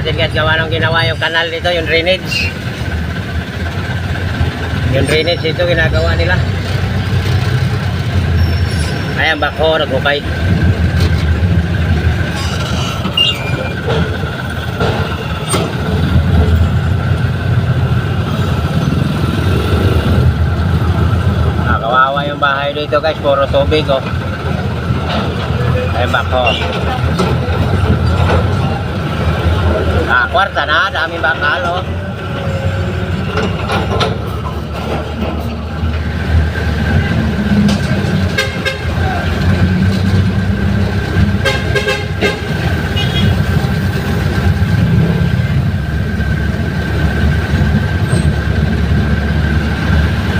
natin guys gawa nung ginawa yung kanal dito, yung drainage. Yung drainage dito ginagawa nila. Ayan, bako, naghukay. Ah, kawawa yung bahay dito guys, puro tubig oh. Ayan, bako. Kwarta na, daming bakal oh.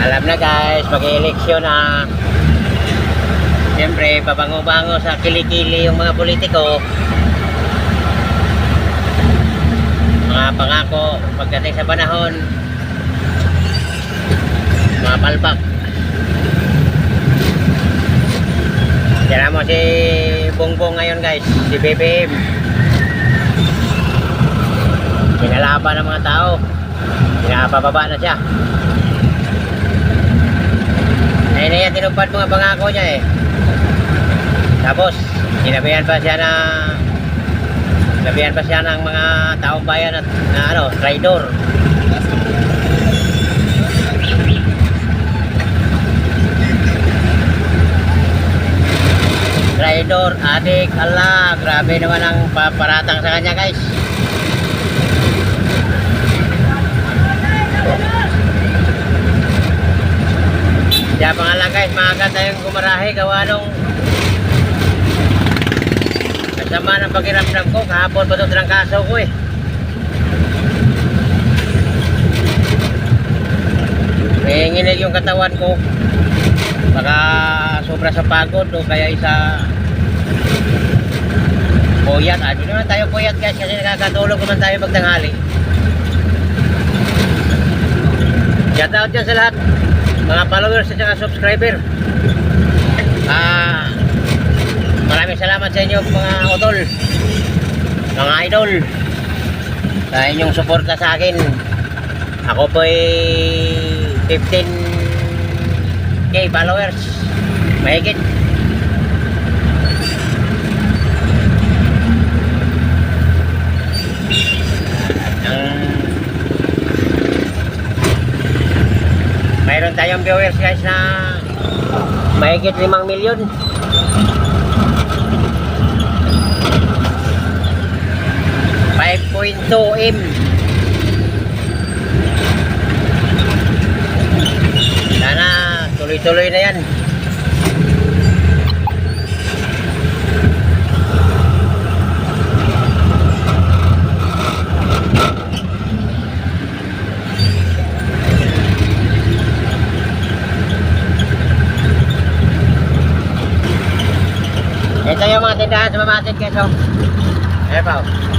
Alam na guys, mag-eleksyon na. Siyempre, babango-bango sa kilikili yung mga politiko. Mga pangako pagdating sa panahon. Mga palpak. Tira mo si Bongbong ngayon guys, si BBM. Pinalaban ng mga tao. Pinapababa na siya. Ayun na yan, tinupad mga pangako niya eh. Tapos, sinabihan pa siya na sinabihan pa siya ng mga taong bayan at na ano, traidor. Traidor, adik, ala, grabe naman ang paparatang sa kanya guys. Kaya pa nga lang guys, maaga tayong gumarahe gawa nung kasama ng pakiramdam ko, kahapon pa ito trangkaso ko eh. Nanginginig yung katawan ko. Baka sobra sa pagod o kaya isa puyat. Di naman tayo puyat guys kasi nakakatulog naman tayo magtanghali. Shout out dyan sa lahat mga followers at saka subscriber. Ah, maraming salamat sa inyo mga utol, mga idol, sa inyong suporta sa akin. Ako po ay 15k followers. Mahigit. Mayroon tayong viewers guys na mahigit 5 milyon. Five point two M. Sana tuloy-tuloy na yan. Ito yung mga tindahan sa Mamatin Quezon. Ayan pa.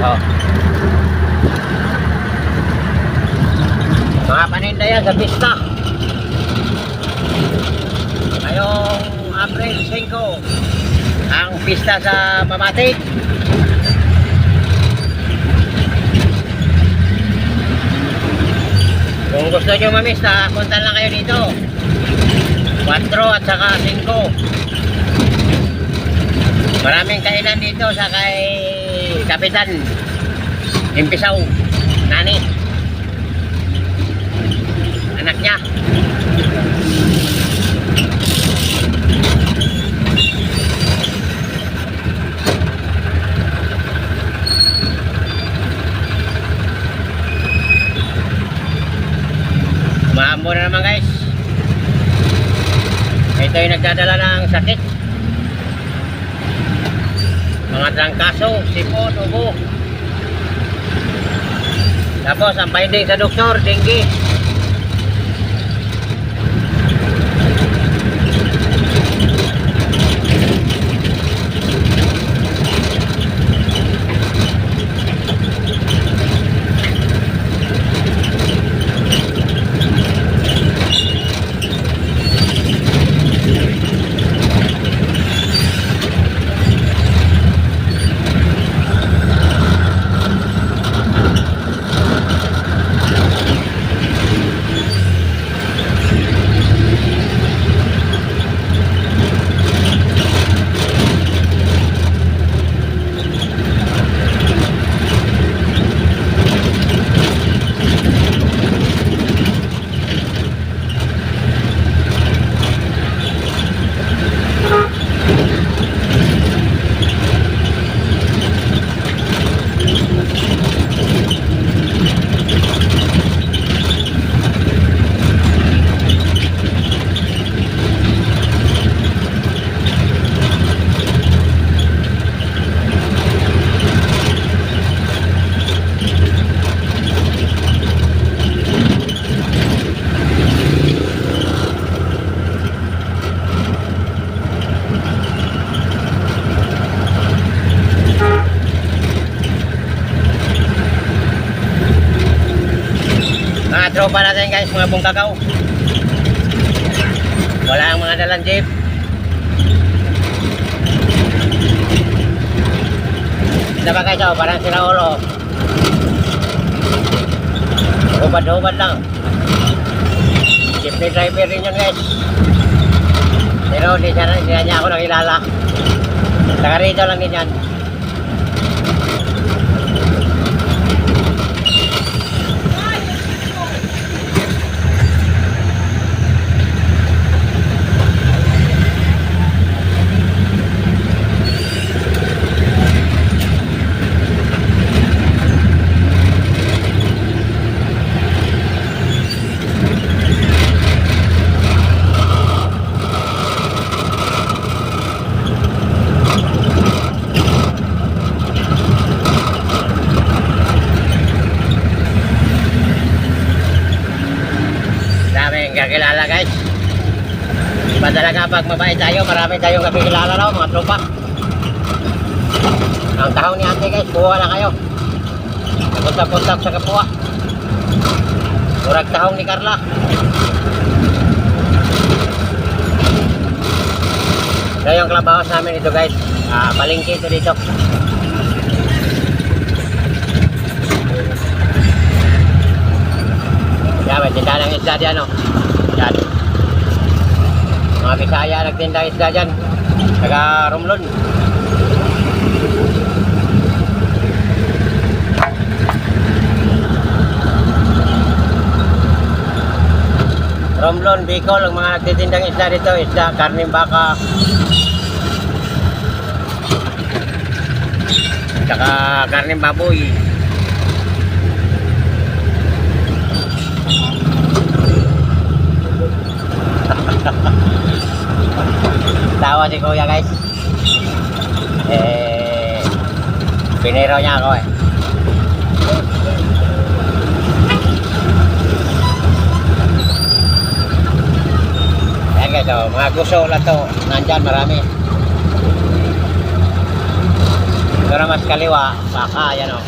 Oh. Mga paninda yan sa pista. Ngayong April 5, ang pista sa Mamatin. Kung gusto nyo mamista, punta lang kayo dito. 4 at saka 5. Maraming kainan dito sa kay Kapitan. Impisaw. Nani. Anak niya. Maambo na naman guys. Ito yung nagdadala ng sakit mga trangkaso, sipon, ubo. Tapos ang finding sa doktor, dengue. Mga tropa natin guys, mga bungkakaw. Wala ang mga dalang jeep. Ito ba guys, oh, parang sila ulo. Hubad-hubad lang. Jeepney driver rin yun guys. Pero di siya, di niya ako nakilala. Taga rito lang din yan. Pag mabait tayo, marami tayong kakilala raw, mga tropa. Ang tahong ni ate guys, buha na kayo. Nagpunta-punta sa kapwa. Murag tahong ni Carla. Ito yung clubhouse namin ito guys. Ah, palengke ito dito. Yan, may tindahan ng isda dyan, oh. Yan. Mga Bisaya nagtinda isda dyan. Taga Romlon. Romlon, Bicol, ang mga nagtitindang isda dito, isda, karning baka. Tsaka karning baboy. Tawa si kuya guys. Eh, pinero niya ako eh. Ayan guys, oh, mga guso lang to. Nandyan, marami. Pero mas kaliwa, baka, yan oh.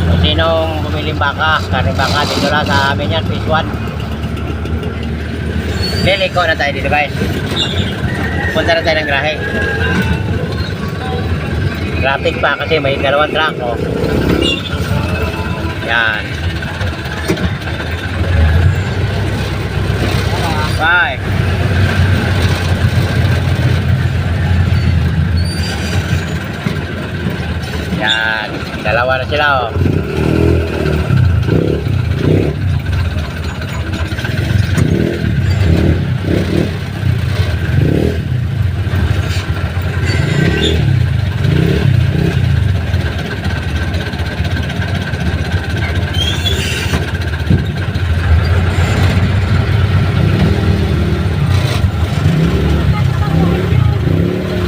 Kung sinong bumiling baka, karne baka, dito lang sa amin yan, phase 1. Liliko na tayo dito guys. Punta na tayo ng grahe. Traffic pa kasi may dalawang truck oh. Yan. Bye. Yan. Dalawa na sila oh.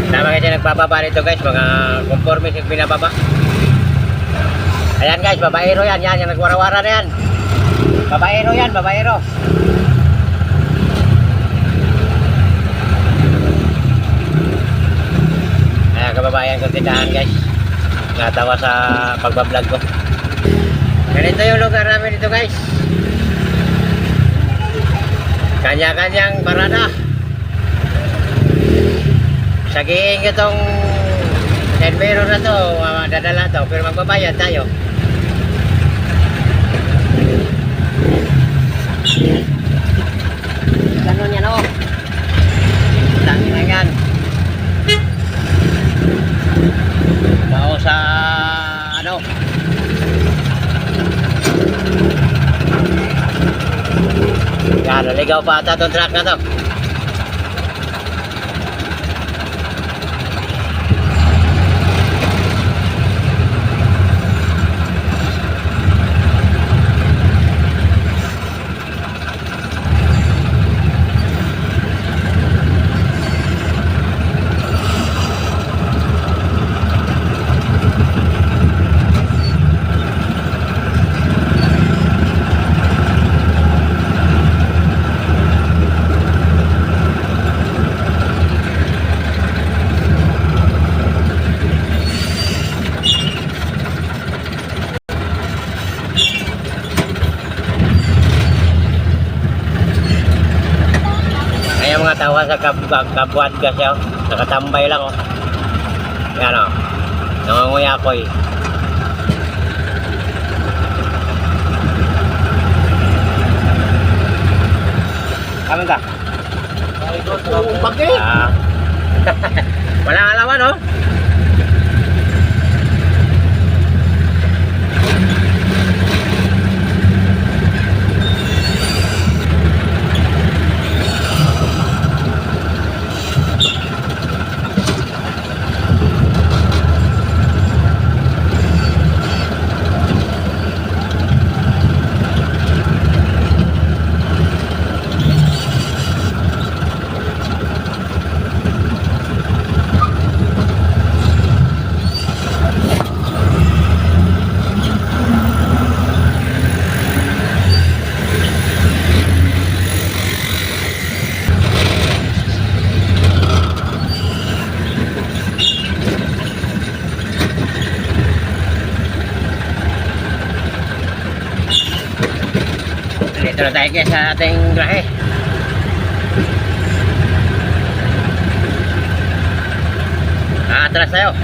Tama kasi nagbababa rito guys, mga conformist yung binababa. Ayan guys, babaero yan, yan, yung nagwarawara na yan. Babaero yan, babaero. Ayan, kababayan kong tindahan guys. Natawa sa pagbablog ko. Ganito yung lugar namin dito guys. Kanya-kanyang parada. Sagihin ko tong Envero na to, uh, dadala to, pero magbabayad tayo. Ganun yan oh. Tangi na yan. Bao sa ano? Yan, naligaw pa ata tong truck na to. Nasa kab kabuhat ka siya. oh. Nakatambay lang oh. Yan oh. Nangunguya ko eh. Kamu ka? Bakit? Ah. Walang alaman oh. Dito na tayo guys sa ating grahe. Atras tayo.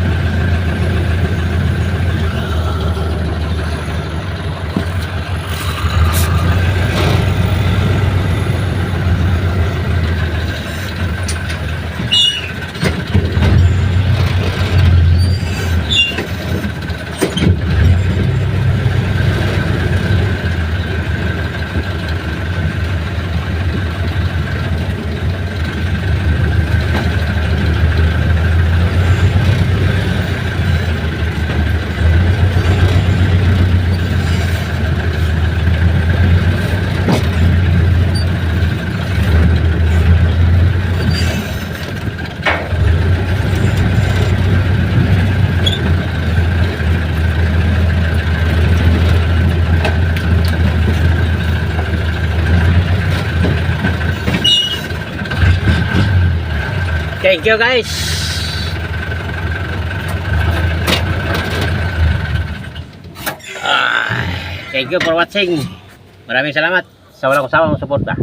Thank you guys. Ah, thank you for watching. Maraming salamat sa walang usawang suporta.